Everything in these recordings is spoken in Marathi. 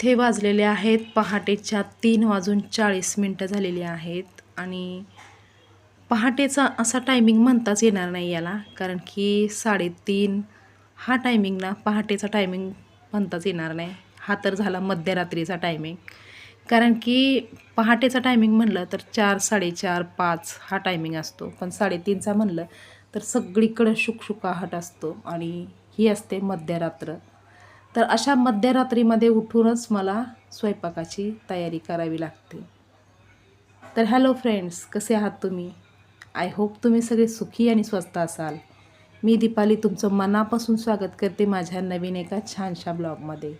इथे वाजलेले आहेत. पहाटेच्या तीन वाजून चाळीस मिनटं झालेली आहेत. आणि पहाटेचा असा टायमिंग म्हणताच येणार नाही याला कारण की साडेतीन हा टायमिंग ना पहाटेचा टायमिंग म्हणताच येणार नाही. हा तर झाला मध्यरात्रीचा टायमिंग कारण की पहाटेचा टायमिंग म्हणलं तर चार साडेचार पाच हा टायमिंग असतो. पण साडेतीनचा म्हणलं तर सगळीकडं शुकशुकाहट असतो आणि ही असते मध्यरात्र. तर अशा मध्यरात्रीमध्ये उठूनच मला स्वयंपाकाची तयारी करावी लागते. तर हॅलो फ्रेंड्स कसे आहात तुम्ही? आय होप तुम्ही सगळे सुखी आणि स्वस्त असाल. मी दीपाली तुमचं मनापासून स्वागत करते माझ्या नवीन एका छानशा ब्लॉगमध्ये.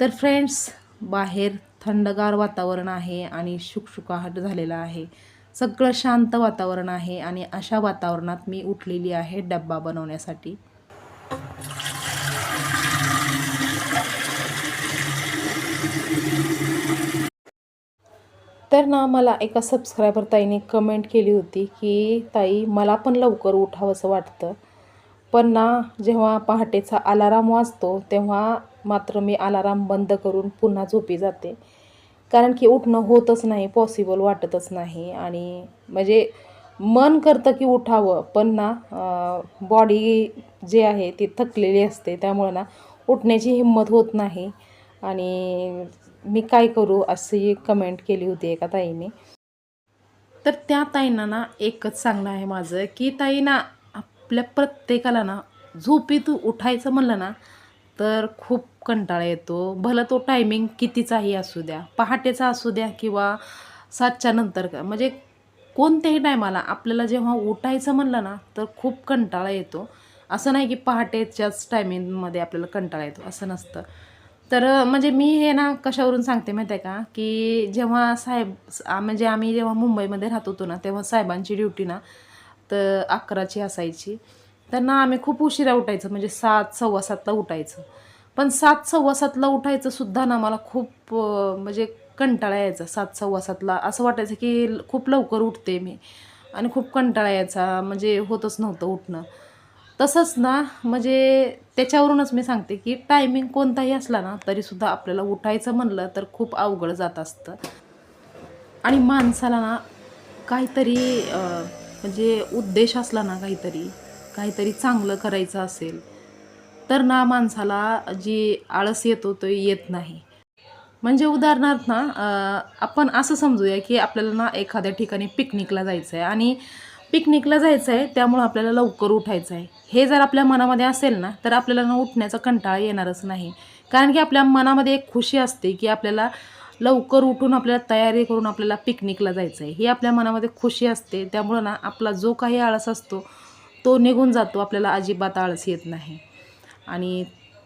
तर फ्रेंड्स बाहेर थंडगार वातावरण आहे आणि शुकशुकाहट झालेला आहे. सगळं शांत वातावरण आहे आणि अशा वातावरणात मी उठलेली आहे डब्बा बनवण्यासाठी. तर ना मला एका सबस्क्रायबर ताईने कमेंट केली होती की ताई मला पण लवकर उठावंसं वाटतं. पण ना जेव्हा पहाटेचा अलाराम वाजतो तेव्हा मात्र मी अलाराम बंद करून पुन्हा झोपी जाते. कारण की उठणं होतच नाही पॉसिबल वाटतच नाही. आणि म्हणजे मन करतं की उठावं पण ना बॉडी जे आहे ती थकलेली असते. त्यामुळे ना उठण्याची हिंमत होत नाही. आणि मी काय करू अशी कमेंट केली होती एका ताईने. तर त्या ताईंना ना एकच सांगणं आहे माझं की ताई ना आपल्या प्रत्येकाला ना झोपीत उठायचं म्हणलं ना तर खूप कंटाळा येतो. भलं तो टायमिंग कितीचाही असू द्या पहाटेचा असू द्या किंवा सातच्या नंतर का म्हणजे कोणत्याही टायमाला आपल्याला जेव्हा उठायचं म्हणलं ना तर खूप कंटाळा येतो. असं नाही की पहाटेच्याच टायमिंगमध्ये आपल्याला कंटाळा येतो असं नसतं. तर म्हणजे मी हे ना कशावरून सांगते माहिती आहे का? की जेव्हा साहेब म्हणजे आम्ही जेव्हा मुंबईमध्ये राहत होतो ना तेव्हा साहेबांची ड्युटी ना तर अकराची असायची. त्यांना आम्ही खूप उशिरा उठायचं म्हणजे सात सव्वा सातला उठायचं. पण सात सव्वा सातला उठायचं सुद्धा ना मला खूप म्हणजे कंटाळा यायचा. सात सव्वा सातला असं वाटायचं की खूप लवकर उठते मी आणि खूप कंटाळा यायचा. म्हणजे होतच नव्हतं उठणं. तसंच ना म्हणजे त्याच्यावरूनच मी सांगते की टायमिंग कोणताही असला ना तरीसुद्धा आपल्याला उठायचं म्हणलं तर खूप अवघड जात असतं. आणि माणसाला ना काहीतरी म्हणजे उद्देश असला ना काहीतरी काहीतरी चांगलं करायचं असेल तर ना माणसाला जी आळस येतो तो येत नाही. म्हणजे उदाहरणार्थ ना आपण असं समजूया की आपल्याला ना एखाद्या ठिकाणी पिकनिकला जायचं आहे आणि पिकनिकला जायचं आहे त्यामुळं आपल्याला लवकर उठायचं आहे हे जर आपल्या मनामध्ये असेल ना तर आपल्याला ना उठण्याचा कंटाळा येणारच नाही. कारण की आपल्या मनामध्ये एक खुशी असते की आपल्याला लवकर उठून आपल्याला तयारी करून आपल्याला पिकनिकला जायचं आहे ही आपल्या मनामध्ये खुशी असते त्यामुळं ना आपला जो काही आळस असतो तो निघून जातो आपल्याला अजिबात आळस येत नाही. आणि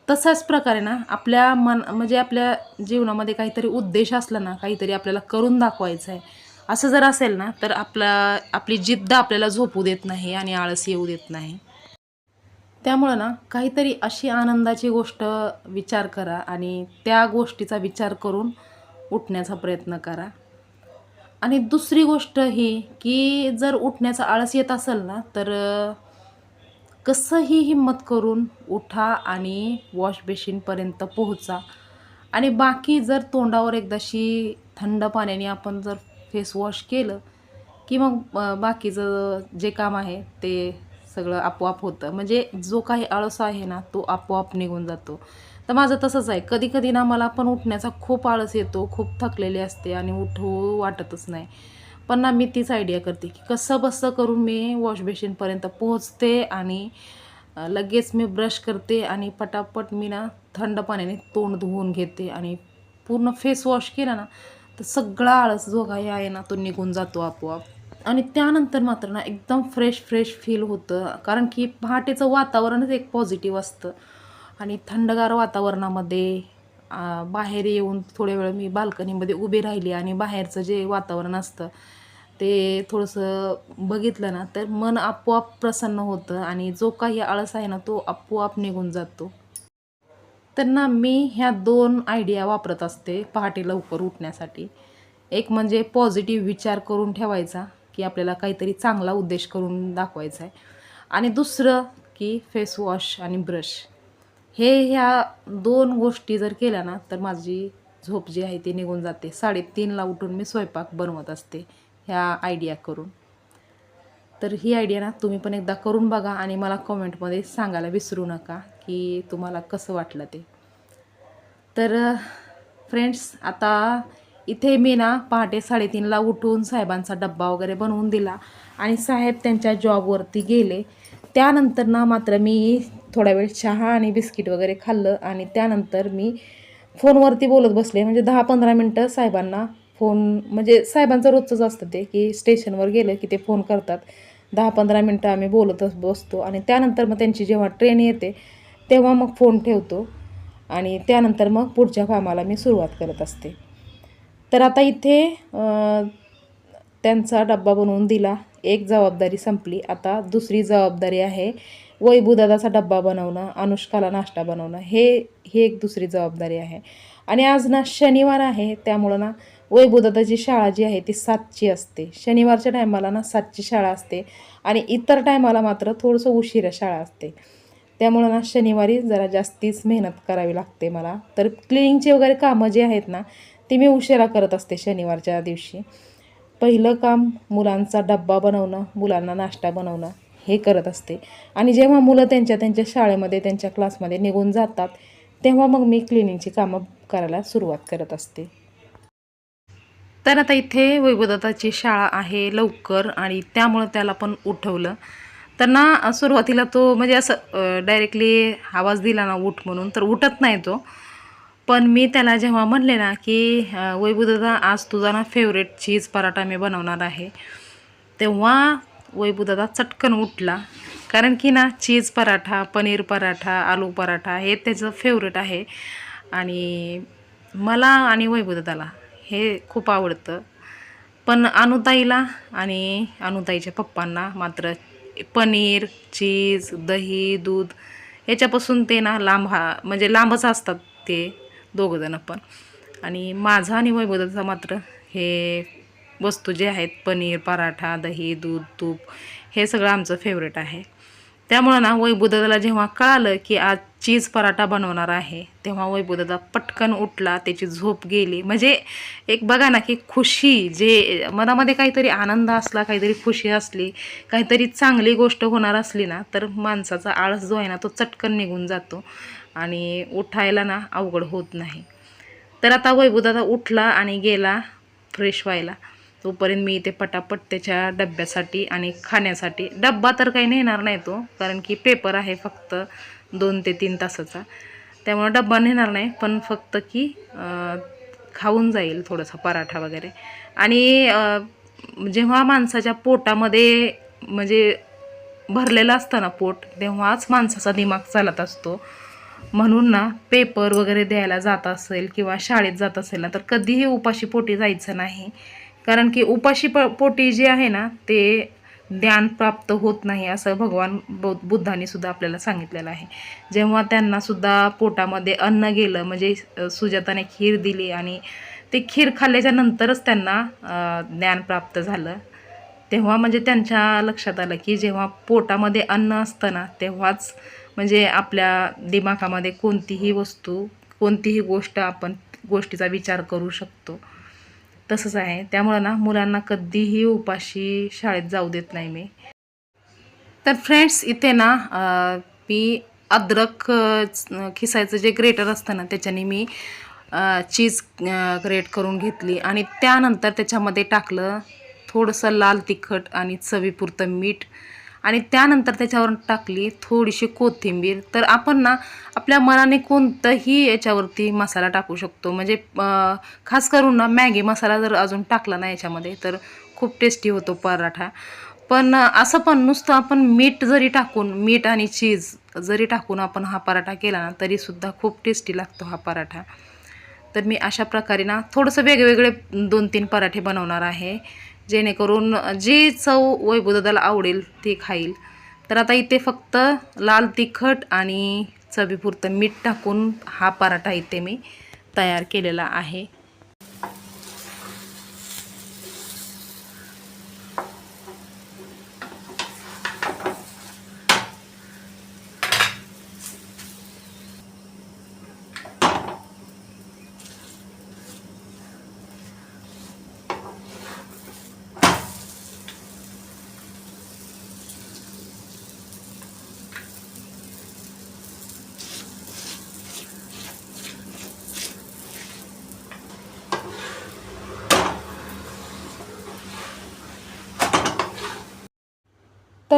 तसाच प्रकारे ना आपल्या मन म्हणजे आपल्या जीवनामध्ये काहीतरी उद्देश असला ना काहीतरी आपल्याला करून दाखवायचं आहे असं जर असेल ना तर आपला आपली जिद्द आपल्याला झोपू देत नाही आणि आळस येऊ देत नाही. त्यामुळं ना काहीतरी अशी आनंदाची गोष्ट विचार करा आणि त्या गोष्टीचा विचार करून उठण्याचा प्रयत्न करा. आणि दुसरी गोष्ट ही की जर उठण्याचा आळस येत असेल ना तर कसंही हिंमत करून उठा आणि वॉश बेसिनपर्यंत पोहोचा. आणि बाकी जर तोंडावर एकदाशी थंड पाण्याने आपण जर फेस वॉश केलं की मग बाकीचं जे काम आहे ते सगळं आपोआप होतं. म्हणजे जो काही आळस आहे ना तो आपोआप निघून जातो. तर माझं तसंच आहे. कधी कधी ना मला पण उठण्याचा खूप आळस येतो खूप थकलेली असते आणि उठू वाटतच नाही. पण ना मी तीच आयडिया करते की कसं बसं करून मी वॉश बेसिनपर्यंत पोहोचते आणि लगेच मी ब्रश करते आणि पटापट मी ना थंड पाण्याने तोंड धुवून घेते आणि पूर्ण फेस वॉश केला ना तर सगळा आळस जो काही आहे ना तो निघून जातो आपोआप. आणि त्यानंतर मात्र ना एकदम फ्रेश फ्रेश फील होतं. कारण की पहाटेचं वातावरणच एक पॉझिटिव्ह असतं. आणि थंडगार वातावरणामध्ये बाहेर येऊन थोड्या वेळ मी बाल्कनीमध्ये उभी राहिली आणि बाहेरचं जे वातावरण असतं ते थोडंसं बघितलं ना तर मन आपोआप प्रसन्न होतं आणि जो काही आळस आहे ना तो आपोआप निघून जातो. तर ना मी ह्या दोन आयडिया वापरत असते पहाटे लवकर उठण्यासाठी. एक म्हणजे पॉझिटिव्ह विचार करून ठेवायचा की आपल्याला काहीतरी चांगला उद्देश करून दाखवायचा आहे. आणि दुसरं की फेस वॉश आणि ब्रश हे ह्या दोन गोष्टी जर केल्या ना तर माझी झोप जी आहे ती निघून जाते. साडेतीनला उठून मी स्वयंपाक बनवत असते ह्या आयडिया करून. तर ही आयडिया ना तुम्ही पण एकदा करून बघा आणि मला कॉमेंटमध्ये सांगायला विसरू नका की तुम्हाला कसं वाटलं ते. तर फ्रेंड्स आता इथे मी ना पहाटे साडेतीनला उठून साहेबांचा डब्बा वगैरे बनवून दिला आणि साहेब त्यांच्या जॉबवरती गेले. त्यानंतर ना मात्र मी थोडा वेळ चहा आणि बिस्किट वगैरे खाल्लं आणि त्यानंतर मी फोनवरती बोलत बसले. म्हणजे दहा पंधरा मिनटं साहेबांना फोन म्हणजे साहेबांचं रोजचंच असतं ते की स्टेशनवर गेलं की ते फोन करतात. दहा पंधरा मिनटं आम्ही बोलतच बसतो आणि त्यानंतर मग त्यांची जेव्हा ट्रेन येते तेव्हा मग फोन ठेवतो आणि त्यानंतर मग पुढच्या कामाला मी सुरुवात करत असते. तर आता इथे त्यांचा डब्बा बनवून दिला. एक जबाबदारी संपली. आता दुसरी जबाबदारी आहे वैभूदादाचा डब्बा बनवणं अनुष्काला नाश्ता बनवणं. हे ही एक दुसरी जबाबदारी आहे. आणि आज ना शनिवार आहे त्यामुळं ना वैभूदादाची शाळा जी आहे ती सातची असते. शनिवारच्या टायमाला ना सातची शाळा असते आणि इतर टायमाला मात्र थोडंसं उशिरा शाळा असते. त्यामुळं ना शनिवारी जरा जास्तीच मेहनत करावी लागते मला. तर क्लिनिंगचे वगैरे कामं जी आहेत ना ती मी उशिरा करत असते शनिवारच्या दिवशी. पहिलं काम मुलांचा डब्बा बनवणं मुलांना नाश्ता बनवणं हे करत असते. आणि जेव्हा मुलं त्यांच्या त्यांच्या शाळेमध्ये त्यांच्या क्लासमध्ये निघून जातात तेव्हा मग मी क्लिनिंगची कामं करायला सुरुवात करत असते. तर आता इथे वैभवदत्ताची शाळा आहे लवकर आणि त्यामुळं त्याला पण उठवलं. तर ना सुरुवातीला तो म्हणजे असं डायरेक्टली आवाज दिला ना उठ म्हणून तर उठत नाही तो. पण मी त्याला जेव्हा म्हणले ना की वैभूदादा आज तुझा ना फेवरेट चीज पराठा मी बनवणार आहे तेव्हा वैभूदादा चटकन उठला. कारण की ना चीज पराठा पनीर पराठा आलू पराठा हे त्याचं फेवरेट आहे. आणि मला आणि वैभूदादाला हे खूप आवडतं. पण अनुताईला आणि अनुताईच्या पप्पांना मात्र पनीर चीज दही दूध याच्यापासून ते ना लांब हा म्हणजे लांबच असतात ते दोघंजणं पण. आणि माझा आणि वैभवचा मात्र हे वस्तू जे आहेत पनीर पराठा दही दूध तूप हे सगळं आमचं फेवरेट आहे. त्यामुळं ना वैभवदादाला जेव्हा कळालं की आज चीज पराठा बनवणार आहे तेव्हा वैभवदादा पटकन उठला त्याची झोप गेली. म्हणजे एक बघा ना की खुशी जे मनामध्ये काहीतरी आनंद असला काहीतरी खुशी असली काहीतरी चांगली गोष्ट होणार असली ना तर माणसाचा आळस जो आहे ना तो चटकन निघून जातो आणि उठायला ना अवघड होत नाही. तर आता वैभवदादा उठला आणि गेला फ्रेश व्हायला. तोपर्यंत मी इथे पटापट त्याच्या डब्यासाठी आणि खाण्यासाठी डब्बा तर काही नेणार नाही तो कारण की पेपर आहे फक्त दोन ते तीन तासाचा. त्यामुळं डब्बा नेणार नाही पण फक्त की खाऊन जाईल थोडासा पराठा वगैरे. आणि जेव्हा माणसाच्या पोटामध्ये म्हणजे भरलेलं असतं ना पोट तेव्हाच माणसाचा दिमाग चालत असतो. म्हणून ना पेपर वगैरे द्यायला जात असेल किंवा शाळेत जात असेल ना तर कधीही उपाशी पोटी जायचं नाही. कारण की उपाशी प पोटी जे आहे ना ते ज्ञान प्राप्त होत नाही असं भगवान बौ बुद्धांनी सुद्धा आपल्याला सांगितलेलं आहे. जेव्हा त्यांनासुद्धा पोटामध्ये अन्न गेलं म्हणजे सुजाताने खीर दिली आणि ते खीर खाल्ल्याच्या नंतरच त्यांना ज्ञान प्राप्त झालं. तेव्हा म्हणजे त्यांच्या लक्षात आलं की जेव्हा पोटामध्ये अन्न असतं ना तेव्हाच म्हणजे आपल्या दिमागामध्ये कोणतीही वस्तू कोणतीही गोष्ट आपण गोष्टीचा विचार करू शकतो. तसंच आहे. त्यामुळं ना मुलांना कधीही उपाशी शाळेत जाऊ देत नाही मी. तर फ्रेंड्स इथे ना मी अद्रक खिसायचं जे ग्रेटर असतं ना त्याच्याने मी चीज ग्रेट करून घेतली. आणि त्यानंतर त्याच्यामध्ये टाकलं थोडंसं लाल तिखट आणि चवीपुरतं मीठ. आणि त्यानंतर त्याच्यावर टाकली थोडीशी कोथिंबीर. तर आपण ना आपल्या मनाने कोणतंही याच्यावरती मसाला टाकू शकतो. म्हणजे खास करून ना मॅगी मसाला जर अजून टाकला ना याच्यामध्ये तर खूप टेस्टी होतो पराठा. पण असं पण नुसतं आपण मीठ जरी टाकून मीठ आणि चीज जरी टाकून आपण हा पराठा केला ना तरीसुद्धा खूप टेस्टी लागतो हा पराठा. तर मी अशा प्रकारे ना थोडंसं वेगवेगळे दोन तीन पराठे बनवणार आहे. जेणेकरून जी चव वैभवदादाला आवडेल ती खाईल. तर आता इथे फक्त लाल तिखट आणि चवीपुरतं मीठ टाकून हा पराठा इथे मी तयार केलेला आहे.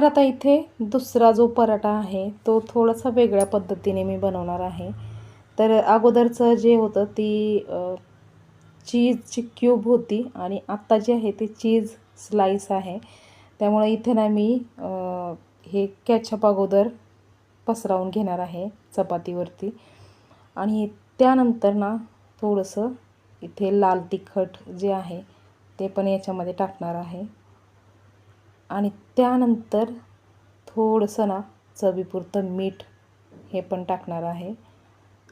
तर आता इथे दुसरा जो पराठा आहे तो थोडासा वेगळ्या पद्धतीने मी बनवणार आहे. तर अगोदरचं जे होतं ती चीजची क्यूब होती आणि आत्ता जी आहे ती चीज स्लाईस आहे. त्यामुळे इथे ना मी हे कॅचअप अगोदर पसरावून घेणार आहे चपातीवरती. आणि त्यानंतर ना थोडंसं इथे लाल तिखट जे आहे ते पण याच्यामध्ये टाकणार आहे. आणि त्यानंतर थोडंसं ना चवीपुरतं मीठ हे पण टाकणार आहे.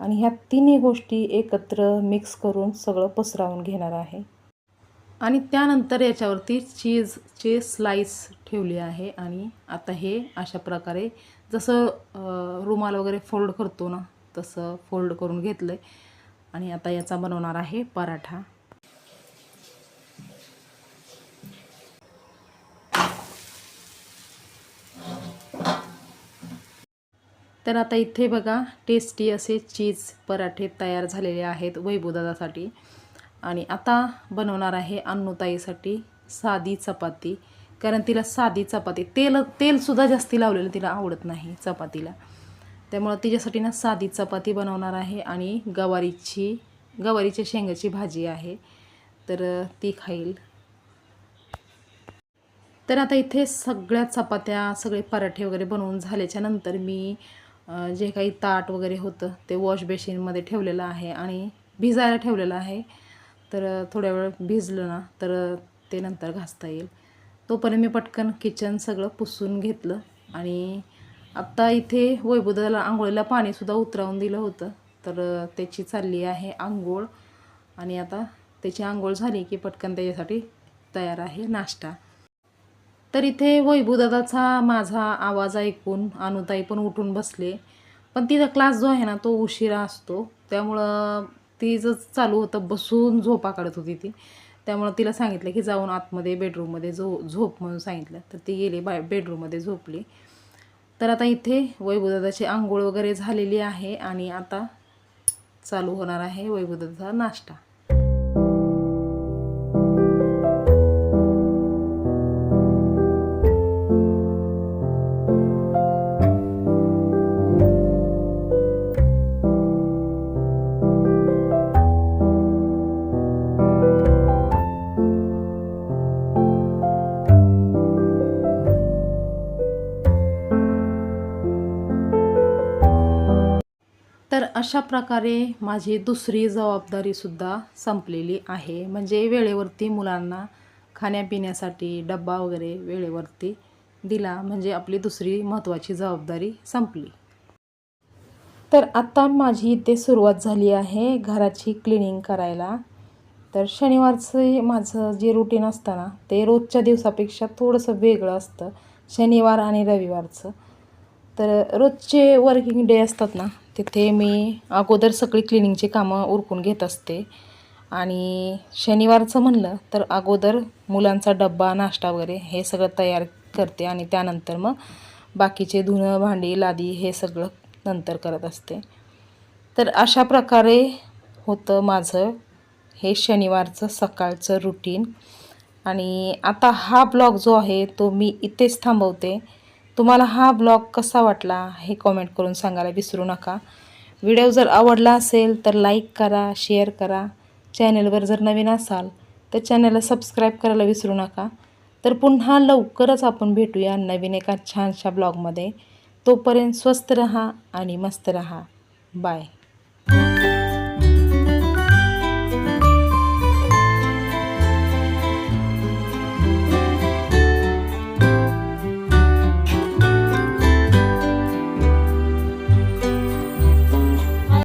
आणि ह्या तिन्ही गोष्टी एकत्र मिक्स करून सगळं पसरावून घेणार आहे. आणि त्यानंतर याच्यावरती चीजचे स्लाईस ठेवली आहे. आणि आता हे अशा प्रकारे जसं रुमाल वगैरे फोल्ड करतो ना तसं फोल्ड करून घेतलं आहे आणि आता याचा बनवणार आहे पराठा. तर आता इथे बघा टेस्टी असे चीज पराठे तयार झालेले आहेत वैभवदादासाठी. आणि आता बनवणार आहे अन्नूताईसाठी साधी चपाती. कारण तिला साधी चपाती तेल तेलसुद्धा जास्ती लावलेलं तिला आवडत नाही चपातीला. त्यामुळं तिच्यासाठी ना साधी चपाती बनवणार आहे आणि गवारीची गवारीच्या शेंगाची भाजी आहे. तर ती खाईल. तर आता इथे सगळ्या चपात्या सगळे पराठे वगैरे बनवून झाल्याच्यानंतर मी जे काही ताट वगैरे होतं ते वॉश बेसिनमध्ये ठेवलेलं आहे आणि भिजायला ठेवलेलं आहे. तर थोड्या वेळ भिजलं ना तर ते नंतर घासता येईल. तोपर्यंत मी पटकन किचन सगळं पुसून घेतलं आणि आत्ता इथे वैभुदाला आंघोळीला पाणीसुद्धा उतरावून दिलं होतं. तर त्याची चालली आहे आंघोळ आणि आता त्याची आंघोळ झाली की पटकन त्याच्यासाठी तयार आहे नाश्ता. तर इथे वैभूदादाचा माझा आवाज ऐकून अनुताई पण उठून बसले. पण तिचा क्लास जो आहे ना तो उशिरा असतो. त्यामुळं तिचं चालू होतं बसून झोपा काढत होती ती. त्यामुळं तिला सांगितलं की जाऊन आतमध्ये बेडरूममध्ये झो झोप म्हणून सांगितलं. तर ती गेली बाय बेडरूममध्ये झोपली. तर आता इथे वैभूदादाची आंघोळ वगैरे झालेली आहे आणि आता चालू होणार आहे वैभूदादाचा नाश्ता. अशा प्रकारे माझी दुसरी जबाबदारीसुद्धा संपलेली आहे. म्हणजे वेळेवरती मुलांना खाण्यापिण्यासाठी डब्बा वगैरे वेळेवरती दिला. म्हणजे आपली दुसरी महत्त्वाची जबाबदारी संपली. तर आत्ता माझी इथे सुरुवात झाली आहे घराची क्लिनिंग करायला. तर शनिवारचं माझं जे रुटीन असतं ना ते रोजच्या दिवसापेक्षा थोडंसं वेगळं असतं. शनिवार आणि रविवारचं. तर रोजचे वर्किंग डे असतात ना तिथे मी अगोदर सगळी क्लिनिंगची कामं उरकून घेत असते. आणि शनिवारचं म्हणलं तर अगोदर मुलांचा डब्बा नाश्ता वगैरे हे सगळं तयार करते आणि त्यानंतर मग बाकीचे धुणं भांडी लादी हे सगळं नंतर करत असते. तर अशा प्रकारे होतं माझं हे शनिवारचं सकाळचं रुटीन. आणि आता हा ब्लॉग जो आहे तो मी इथेच थांबवते. तुम्हाला हा ब्लॉग कसा वाटला हे कॉमेंट करून सांगायला विसरू नका. व्हिडिओ जर आवडला असेल तर लाईक करा शेअर करा. चॅनलवर जर नवीन असाल तर चॅनलला सबस्क्राईब करायला विसरू नका. तर पुन्हा लवकरच आपण भेटूया नवीन एका छानशा ब्लॉगमध्ये. तोपर्यंत स्वस्त रहा आणि मस्त रहा. बाय